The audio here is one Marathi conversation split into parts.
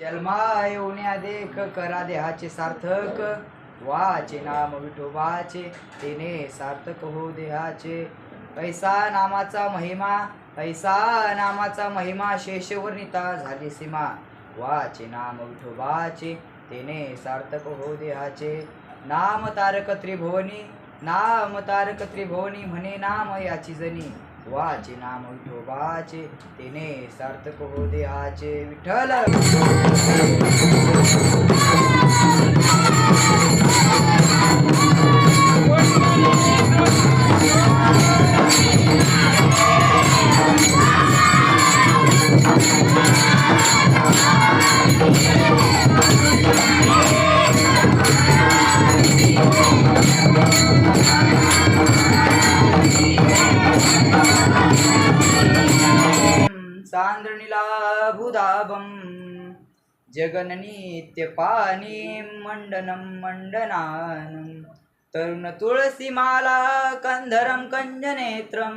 जन्मा येऊन्या देख करा देहाचे सार्थक. वाचे नाम विठोबाचे तेने सार्थक हो देहाचे. पैसा नामाचा महिमा पैसा नामाचा महिमा शेषवर्णिता झाली सीमा. वाचे नाम विठोबाचे तेने सार्थक हो देहाचे. नाम तारक त्रिभुवनी नाम तारक त्रिभुवनी म्हणे नाम याची जनी. वाचे नाम विठोबाचे तेने सार्थक हो दे आचे विठ्ठल सान्द्रनिलाभुदाभं भूदाभं मण्डनं मण्डनानं। तरुण कन्धरं कञ्जनेत्रं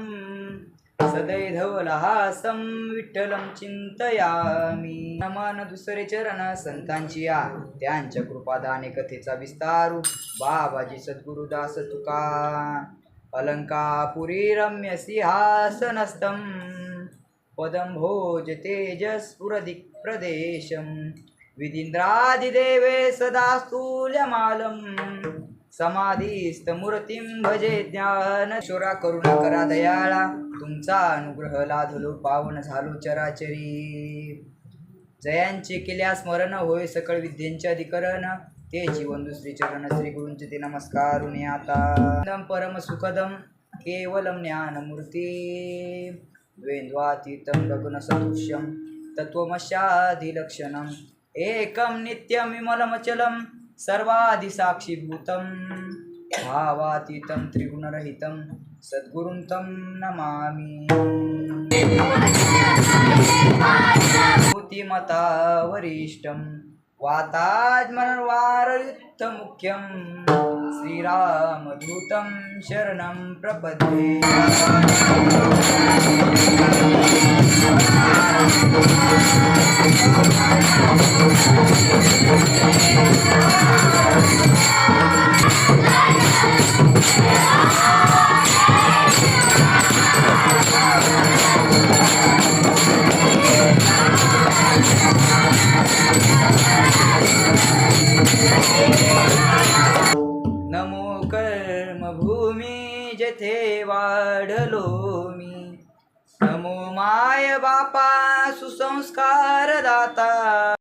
सदैधवलहासं विठ्ठलं चिन्तयामि। नमन दुसरे चरण संतांची या त्यांच्या कृपादाने कथेचा विस्तारू बाबाजी सद्गुरुदास तुका। अलंकापुरी रम्य सिंहासनस्थं पदं भोज तेजस्फुरदिक् प्रदेशं विदीन्द्रादिदेवे सदा स्थूल्यमालं। समाधीस्तमूर्तिं भजे ज्ञानशोरा करुणा करा दयाळा। तुमचा अनुग्रह लाधलो पावन झालो चराचरी। जयांचे केल्या स्मरण होय सकळ विद्येंचे अधिकरण। ते जीवन दुसरी चरण श्री गुरूंचे ते नमस्कार आता। परम सुखदम केवलम ज्ञानमूर्ती। द्वेन्द्वातीतं गगनसदृश्यं तत्त्वमशादिलक्षणम् एकं नित्यं विमलमचलं सर्वाधिसाक्षीभूतं भावातीतं त्रिगुणरहितं सद्गुरुं तं नमामि भूतिमता वरिष्ठं वाताज्मनर्वारयुक्तमुख्यं श्रीरामदूतं शरणं प्रपद्ये। जेथे वाढलो मी. नमो माय बापा सुसंस्कार दाता